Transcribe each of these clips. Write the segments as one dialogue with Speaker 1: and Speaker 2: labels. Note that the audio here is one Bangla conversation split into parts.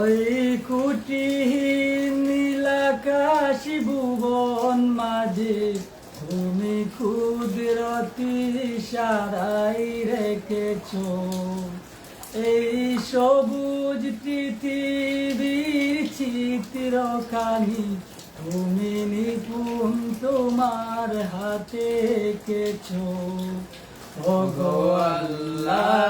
Speaker 1: ওই কুটি নীলাকাশ ভুবন মাঝে তুমি ক্ষুদ্রতি সারাই রেখেছ। এই সবুজ পৃথিবীর চিত্রখানি তুমি নিপুণ তোমার হাতে এঁকেছো। ওগো আল্লাহ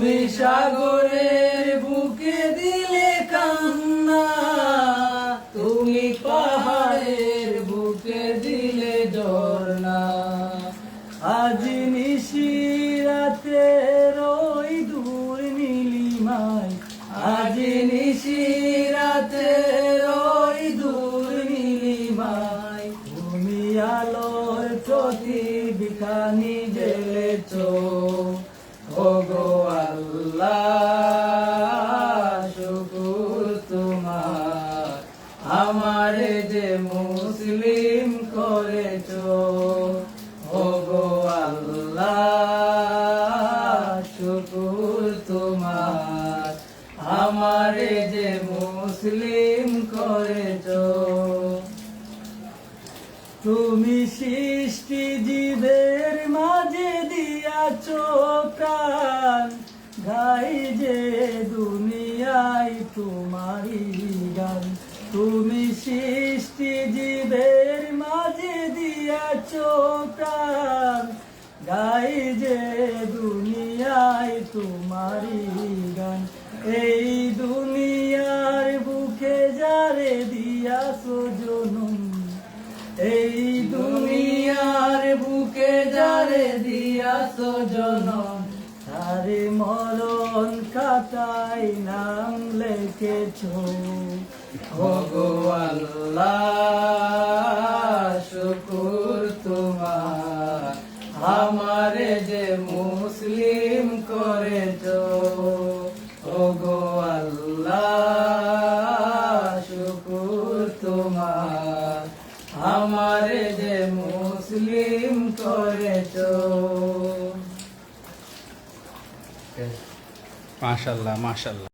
Speaker 1: তুমি সাগরের বুকে দিলে কান্না, তুমি পাহাড়ের বুকে দিলে জোরনা আজ নিশিরাতে রই দূর নীলিমায়, আজ নিশিরাতে রই দূর নীলিমায় তুমি আলোর প্রদীপ খানি জ্বেলেছ আমারে যে মুসলিম করেছ, ওগো আল্লাহ, শুকুর তোমার। আমারে যে মুসলিম করেছ, তুমি সৃষ্টি জীবের মাঝে দিয়াছ প্রাণ গাই যে দুনিয়ায় তোমারই গান। তুমি সৃষ্টি জীবের মাঝে দিয়াছ প্রাণ। গাই যে দুনিয়ায় তোমারই গান। এই দুনিয়ার বুকে যারে দিয়াছ জনম এই দুনিয়ার বুকে যারে দিয়াছ জনম তারে মরণ কাটাই নাম লেখেছ? ওগো আল্লাহ, শুকুর তোমার। আমারে যে মুসলিম করেছ, ওগো শুকুর তোমার। আমারে যে মুসলিম করেছ।
Speaker 2: মাশাল্লাহ মাশাল্লাহ।